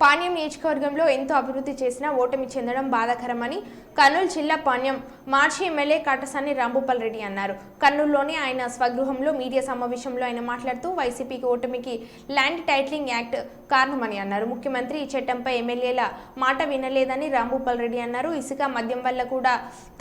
పాణ్యం నియోజకవర్గంలో ఎంతో అభివృద్ధి చేసినా ఓటమి చెందడం బాధాకరమని కర్నూలు జిల్లా పాణ్యం మార్చి ఎమ్మెల్యే కాటసాని రాంభూపాల్ రెడ్డి అన్నారు. కర్నూలులోని ఆయన స్వగృహంలో మీడియా సమావేశంలో ఆయన మాట్లాడుతూ వైసీపీకి ఓటమికి ల్యాండ్ టైటిలింగ్ యాక్ట్ కారణమని అన్నారు. ముఖ్యమంత్రి ఈ చట్టంపై ఎమ్మెల్యేల మాట వినలేదని రాంభూపాల్ రెడ్డి అన్నారు. ఇసుక మద్యం వల్ల కూడా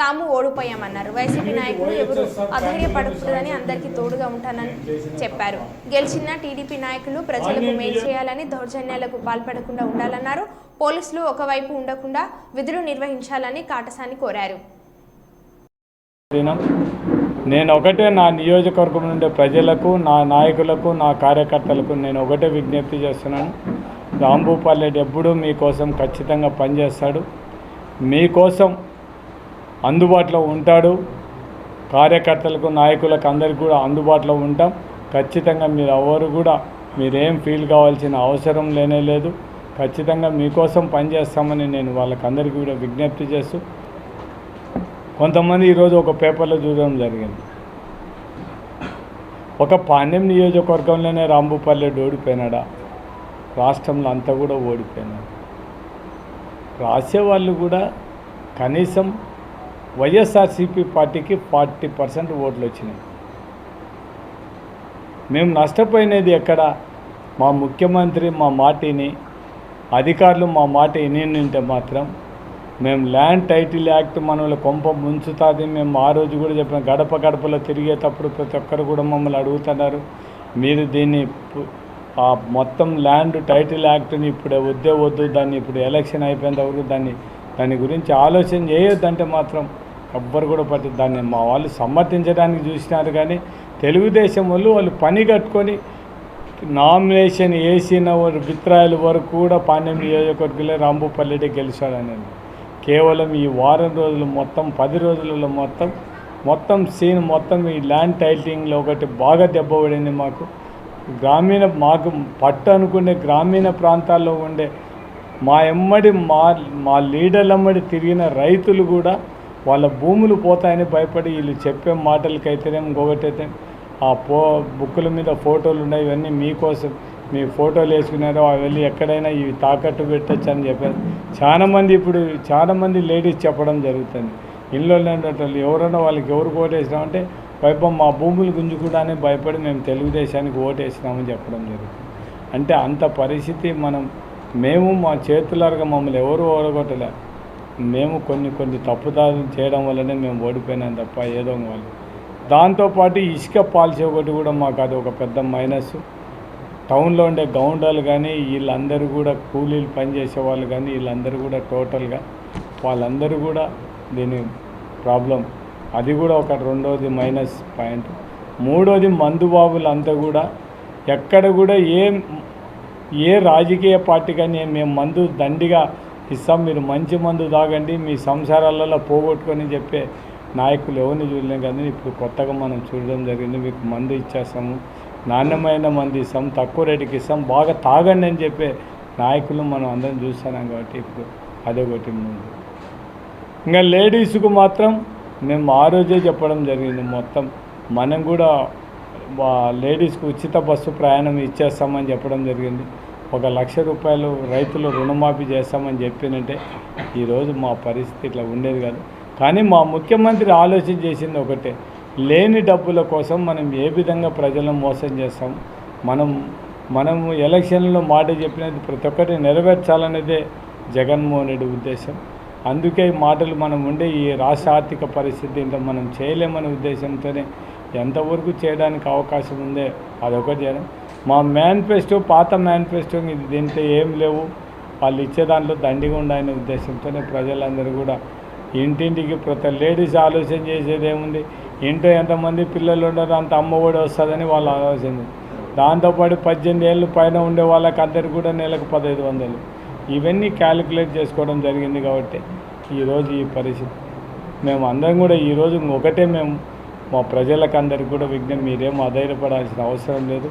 తాము ఓడిపోయామన్నారు. వైసీపీ నాయకులు ఎవరు అధైర్యపడకూడదని అందరికీ తోడుగా ఉంటానని చెప్పారు. గెలిచిన టీడీపీ నాయకులు ప్రజలకు మేలు చేయాలని దౌర్జన్యాలకు పాల్పడకుండా ఉండాలన్నారు. పోలీసులు ఒకవైపు ఉండకుండా విధులు నిర్వహించాలని కాటసాని కోరారు. నేను ఒకటే నా నియోజకవర్గం నుండి ప్రజలకు నా నాయకులకు నా కార్యకర్తలకు నేను ఒకటే విజ్ఞప్తి చేస్తున్నాను. రాంభూపాల్ ఎప్పుడూ మీకోసం ఖచ్చితంగా పనిచేస్తాడు. మీకోసం అందుబాటులో ఉంటాడు. కార్యకర్తలకు నాయకులకు అందరికి కూడా అందుబాటులో ఉంటాం. ఖచ్చితంగా మీరు ఎవరు కూడా మీరేం ఫీల్ కావాల్సిన అవసరం లేనే లేదు. ఖచ్చితంగా మీకోసం పనిచేస్తామని నేను వాళ్ళకందరికీ కూడా విజ్ఞప్తి చేస్తూ కొంతమంది ఈరోజు ఒక పేపర్లో చూడడం జరిగింది. ఒక పాండ్యం నియోజకవర్గంలోనే రాంభూపల్లెడ్డి ఓడిపోయినాడా? రాష్ట్రంలో అంతా కూడా ఓడిపోయినాడు. రాసేవాళ్ళు కూడా కనీసం వైఎస్ఆర్సీపీ పార్టీకి ఫార్టీ పర్సెంట్ ఓట్లు వచ్చినాయి. మేము నష్టపోయినది ఎక్కడ? మా ముఖ్యమంత్రి మా మాటిని అధికారులు మా మాట వినింటే మాత్రం మేము ల్యాండ్ టైటిల్ యాక్ట్ మనల్ని కొంప ముంచుతుంది. మేము ఆ రోజు కూడా చెప్పిన గడప గడపలో తిరిగేటప్పుడు ప్రతి ఒక్కరు కూడా మమ్మల్ని అడుగుతున్నారు. మీరు దీన్ని ఆ మొత్తం ల్యాండ్ టైటిల్ యాక్ట్ని ఇప్పుడు వద్దే వద్దు దాన్ని ఇప్పుడు ఎలక్షన్ అయిపోయేంత వరకు దాన్ని దాని గురించి ఆలోచన చేయొద్దంటే మాత్రం ఎవ్వరు కూడా పట్టి దాన్ని మా వాళ్ళు సమర్థించడానికి చూసినారు కానీ తెలుగుదేశం వాళ్ళు వాళ్ళు పని కట్టుకొని నామినేషన్ వేసిన వారు వరకు కూడా పాండ్యం నియోజకవర్గంలో రాంబుపల్లెడే గెలిచాడని కేవలం ఈ వారం రోజులు మొత్తం పది రోజులలో మొత్తం మొత్తం సీన్ మొత్తం ఈ ల్యాండ్ టైటింగ్లో ఒకటి బాగా దెబ్బపడింది మాకు. గ్రామీణ మాకు పట్టు అనుకునే గ్రామీణ ప్రాంతాల్లో ఉండే మా ఎమ్మడి మా మా లీడర్లమ్మడి తిరిగిన రైతులు కూడా వాళ్ళ భూములు పోతాయని భయపడి వీళ్ళు చెప్పే మాటలకైతేనే ఇంకొకటైతే ఆ పో బుక్కుల మీద ఫోటోలు ఉన్నాయి ఇవన్నీ మీకోసం. మీ ఫోటోలు వేసుకున్నారో అవి వెళ్ళి ఎక్కడైనా ఇవి తాకట్టు పెట్టచ్చు అని చెప్పారు చాలామంది ఇప్పుడు చాలామంది లేడీస్ చెప్పడం జరుగుతుంది. ఇల్లు వాళ్ళు ఎవరైనా వాళ్ళకి ఎవరు ఓటేసినామంటే వైపం మా భూములు గుంజుకుండానే భయపడి మేము తెలుగుదేశానికి ఓటేసినామని చెప్పడం జరుగుతుంది. అంటే అంత పరిస్థితి మనం మేము మా చేతులారుగా మమ్మల్ని ఎవరు ఓడగొట్టలే. మేము కొన్ని కొన్ని తప్పుదారులు చేయడం వల్లనే మేము ఓడిపోయినాం తప్ప ఏదో వాళ్ళు దాంతోపాటు ఇసుక పాలసీ ఒకటి కూడా మాకు అది ఒక పెద్ద మైనస్ టౌన్లో ఉండే గౌండాలు కానీ వీళ్ళందరూ కూడా కూలీలు పనిచేసే వాళ్ళు కానీ వీళ్ళందరూ కూడా టోటల్గా వాళ్ళందరూ కూడా దీని ప్రాబ్లం. అది కూడా ఒక రెండోది మైనస్ పాయింట్. మూడోది మందుబాబులంతా కూడా ఎక్కడ కూడా ఏ ఏ రాజకీయ పార్టీ కానీ మేము మందు దండిగా ఇస్తాం మీరు మంచి మందు తాగండి మీ సంసారాలలో పోగొట్టుకొని చెప్పే నాయకులు ఎవరిని చూడలేం కానీ ఇప్పుడు కొత్తగా మనం చూడడం జరిగింది. మీకు మందు ఇచ్చేస్తాము నాణ్యమైన మందు ఇస్తాం తక్కువ రేటుకి ఇస్తాం బాగా తాగండి అని చెప్పే నాయకులు మనం అందరం చూస్తున్నాం కాబట్టి ఇప్పుడు అదొకటి ముందు. ఇంకా లేడీస్కు మాత్రం మేము ఆ రోజే చెప్పడం జరిగింది. మొత్తం మనం కూడా లేడీస్కు లేడీస్కి ఉచిత బస్సు ప్రయాణం ఇచ్చేస్తామని చెప్పడం జరిగింది. ఒక లక్ష రూపాయలు రైతులు రుణమాఫీ చేస్తామని చెప్పినంటే ఈరోజు మా పరిస్థితి ఇట్లా ఉండేది కాదు. కానీ మా ముఖ్యమంత్రి ఆలోచన చేసింది ఒకటే. లేని డబ్బుల కోసం మనం ఏ విధంగా ప్రజలను మోసం చేస్తాం? మనం మనము ఎలక్షన్లో మాట చెప్పినది ప్రతి ఒక్కటి నెరవేర్చాలనేదే జగన్మోహన్ రెడ్డి ఉద్దేశం. అందుకే మాటలు మనం ఉండే ఈ రాష్ట్ర ఆర్థిక పరిస్థితి ఇంత మనం చేయలేమనే ఉద్దేశంతోనే ఎంతవరకు చేయడానికి అవకాశం ఉందే అదొకటి చేయడం మా మేనిఫెస్టో పాత మేనిఫెస్టో ఇది దీంట్లో ఏం లేవు. వాళ్ళు ఇచ్చే దాంట్లో దండిగా ఉండాలనే ఉద్దేశంతోనే ప్రజలందరూ కూడా ఇంటింటికి ప్రతి లేడీస్ ఆలోచన చేసేది ఏముంది ఇంట్లో ఎంతమంది పిల్లలు ఉన్నారో అంత అమ్మ ఒడి వస్తుందని వాళ్ళు ఆలోచన దాంతోపాటు పద్దెనిమిది ఏళ్ళు పైన ఉండే వాళ్ళకి అందరికి కూడా నెలకు పదహైదు వందలు. ఇవన్నీ క్యాలిక్యులేట్ చేసుకోవడం జరిగింది కాబట్టి ఈరోజు ఈ పరిస్థితి. మేము అందరం కూడా ఈరోజు ఒకటే మేము మా ప్రజలకు అందరికి కూడా విజ్ఞప్తి మీరేం అధైర్యపడాల్సిన అవసరం లేదు.